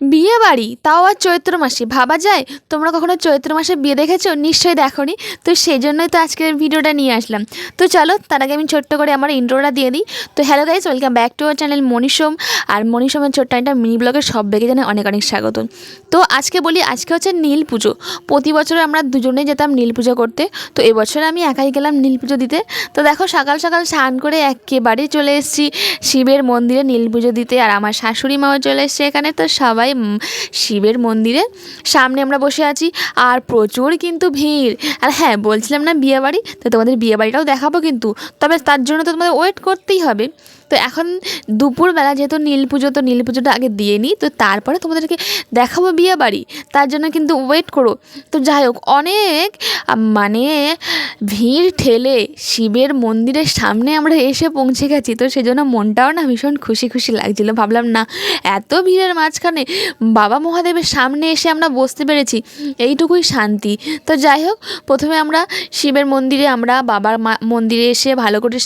বিয়ে বাড়ি তাও আর চৈত্র মাসে। ভাবা যায়? তোমরা কখনো চৈত্র মাসে বিয়ে দেখেছ? নিশ্চয়ই দেখোনি। তো সেই জন্যই তো আজকের ভিডিওটা নিয়ে আসলাম। তো চলো, তার আগে আমি ছোট্ট করে আমার ইন্ট্রোটা দিয়ে দিই। তো hello guys welcome back to our channel Manisham. আর মনীষমের ছোট্ট একটা মিনি ব্লগের সব বেগে জানাই অনেক অনেক স্বাগত। তো আজকে বলি, আজকে হচ্ছে নীল পুজো। প্রতি বছর আমরা দুজনেই যেতাম নীল পুজো করতে। তো এবছর আমি একাই গেলাম নীল পুজো দিতে। তো দেখো, সকাল সকাল স্নান করে একেবারে চলে এসেছি শিবের মন্দিরে নীল পুজো দিতে। আর আমার শাশুড়ি মাও চলে এসছে এখানে। তো সবাই উম, শিবের মন্দিরে। সামনে আমরা বসে আছি আর প্রচুর কিন্তু ভিড়। আর হ্যাঁ বলছিলাম না বিয়েবাড়ি তো তোমাদের বিয়েবাড়িটাও দেখাবো কিন্তু তবে তার জন্য তো তোমাদের ওয়েট করতেই হবে। তো এখন দুপুরবেলা যেহেতু নীল পুজো তো নীল পুজোটা আগে দিয়ে নিই তো তারপরে তোমাদেরকে দেখাবো বিয়ে বাড়ি। তার জন্য কিন্তু ওয়েট করো। তো যাই হোক অনেক মানে ভিড় ঠেলে শিবের মন্দিরের সামনে আমরা এসে পৌঁছে গেছি। তো সেজন্য মনটাও না ভীষণ খুশি খুশি লাগছিল। ভাবলাম, না, এত ভিড়ের মাঝখানে বাবা মহাদেবের সামনে এসে আমরা বসতে পেরেছি। এইটুকুই শান্তি। তো যাই হোক, প্রথমে আমরা শিবের মন্দিরে আমরা বাবার মন্দিরে এসে ভালো করে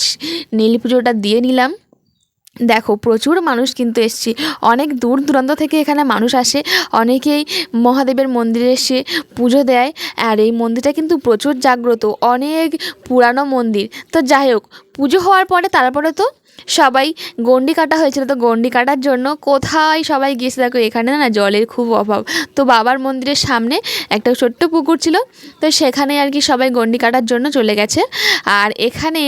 নীল পুজোটা দিয়ে নিলাম। দেখো, প্রচুর মানুষ কিন্তু এসছি। অনেক দূর দূরান্ত থেকে এখানে মানুষ আসে। অনেকেই মহাদেবের মন্দিরে এসে পুজো দেয়। আর এই মন্দিরটা কিন্তু প্রচুর জাগ্রত। অনেক পুরানো মন্দির। তো যাই হোক, পুজো হওয়ার পরে, তারপরে তো সবাই গন্ডি কাটা হয়েছিল। তো গন্ডি কাটার জন্য কোথায় সবাই গিয়েছে? দেখো, এখানে না জলের খুব অভাব। তো বাবার মন্দিরের সামনে একটা ছোট্ট পুকুর ছিল। তো সেখানে আর কি সবাই গন্ডি কাটার জন্য চলে গেছে। আর এখানে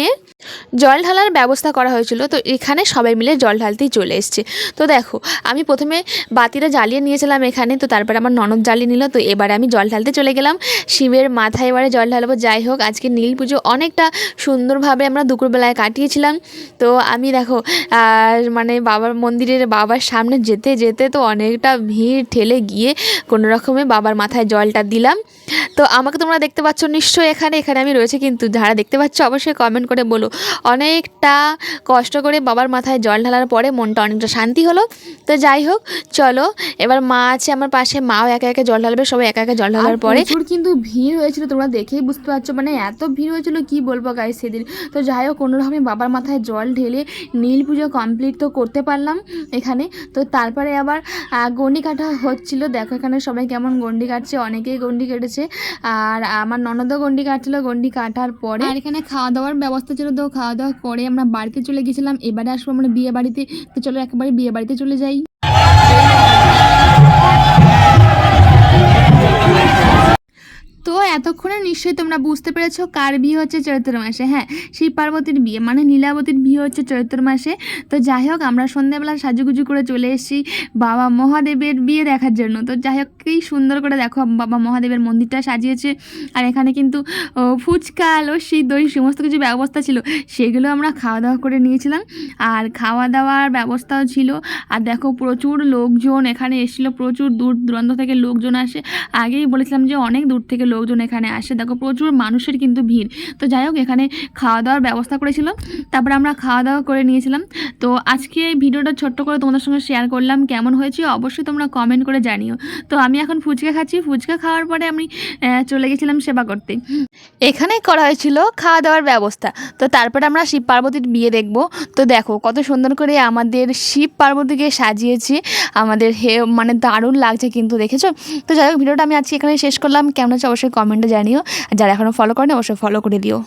জল ঢালার ব্যবস্থা করা হয়েছিল, তো এখানে সবাই মিলে জল ঢালতেই চলে এসছে। তো দেখো, আমি প্রথমে বাতিটা জ্বালিয়ে নিয়েছিলাম এখানে, তো তারপরে আমার ননদ জ্বালিয়ে নিল, তো এবারে আমি জল ঢালতে চলে গেলাম। শিবের মাথায় এবারে জল ঢালবো, যাই হোক, আজকে নীল পুজো অনেকটা সুন্দরভাবে আমরা দুপুরবেলায় কাটিয়েছিলাম। তো আমি দেখো, আর মানে বাবার মন্দিরের বাবার সামনে যেতে যেতে তো অনেকটা ভিড় ঠেলে গিয়ে কোনো রকমে বাবার মাথায় জলটা দিলাম। তো আমাকে তোমরা দেখতে পাচ্ছ নিশ্চয়ই এখানে এখানে আমি রয়েছে, কিন্তু যারা দেখতে পাচ্ছ অবশ্যই কমেন্ট করে বলো। অনেকটা কষ্ট করে বাবার মাথায় জল ঢালার পরে মনটা অনেকটা শান্তি হলো। তো যাই হোক চলো এবার মা আছে আমার পাশে। মাও একা একা জল ঢালবে সবাই একা একা জল ঢালার পরে। প্রচুর কিন্তু ভিড় হয়েছিল তোমরা দেখেই বুঝতে পারছ মানে এত ভিড় হয়েছিল কি বলব গাই সেদিন। তো যাই হোক কোনোরকমে বাবার মাথায় জল ঢেলে নীল পুজো কমপ্লিট তো করতে পারলাম এখানে। তো তারপরে আবার গন্ডি কাটা হচ্ছিল। দেখো এখানে সবাই কেমন গন্ডি কাটছে অনেকেই গন্ডি কেটেছে। আর আমার ননদও গন্ডি কাটছিল গন্ডি কাটার পরে আর এখানে খাওয়া দাওয়ার ব্যবস্থা ছিল তো খাওয়া দাওয়া করে আমরা বাড়িতে চলে গেছিলাম, এবারে আসব আমরা বিয়ে বাড়িতে। তো চলো একেবারে বিয়ে বাড়িতে চলে যাই। এতক্ষণে নিশ্চয়ই তোমরা বুঝতে পেরেছ কার বিয়ে হচ্ছে চৈত্র মাসে। হ্যাঁ শিব পার্বতীর বিয়ে মানে নীলাবতীর বিয়ে হচ্ছে চৈত্র মাসে। তো যাই হোক, আমরা সন্ধ্যাবেলা সাজুগুজু করে চলে এসেছি বাবা মহাদেবের বিয়ে দেখার জন্য। তো যাই হোক, কি সুন্দর করে দেখো, বাবা মহাদেবের মন্দিরটা সাজিয়েছে। আর এখানে কিন্তু ফুচকা, লস্যি, দই, সমস্ত কিছু ব্যবস্থা ছিল। সেগুলো আমরা খাওয়া দাওয়া করে নিয়েছিলাম। আর খাওয়া দাওয়ার ব্যবস্থাও ছিল। আর দেখো, প্রচুর লোকজন এখানে এসেছিল। প্রচুর দূর দূরান্ত থেকে লোকজন আসে। আগেই বলেছিলাম যে অনেক দূর থেকে লোকজন এখানে আসে। দেখো, প্রচুর মানুষের কিন্তু ভিড়। তো যাই হোক, এখানে খাওয়া দাওয়ার ব্যবস্থা করেছিল। তারপর আমরা খাওয়া দাওয়া করে নিয়েছিলাম। তো আজকে এই ভিডিওটা ছোট্ট করে তোমাদের সঙ্গে শেয়ার করলাম। কেমন হয়েছে অবশ্যই তোমরা কমেন্ট করে জানিও। তো আমি এখন ফুচকা খাচ্ছি। ফুচকা খাওয়ার পরে আমি চলে গেছিলাম সেবা করতে। এখানেই করা হয়েছিল খাওয়া দাওয়ার ব্যবস্থা। তো তারপরে আমরা শিব পার্বতীর বিয়ে দেখব। তো দেখো, কত সুন্দর করে আমাদের শিব পার্বতীকে সাজিয়েছে। আমাদের হে মানে দারুণ লাগছে কিন্তু, দেখেছ? তো যাই হোক, ভিডিওটা আমি আজকে এখানে শেষ করলাম। কেমন হচ্ছে অবশ্যই কমেন্টে জানিও। আর যারা এখনও ফলো করেনি অবশ্যই ফলো করে দিও।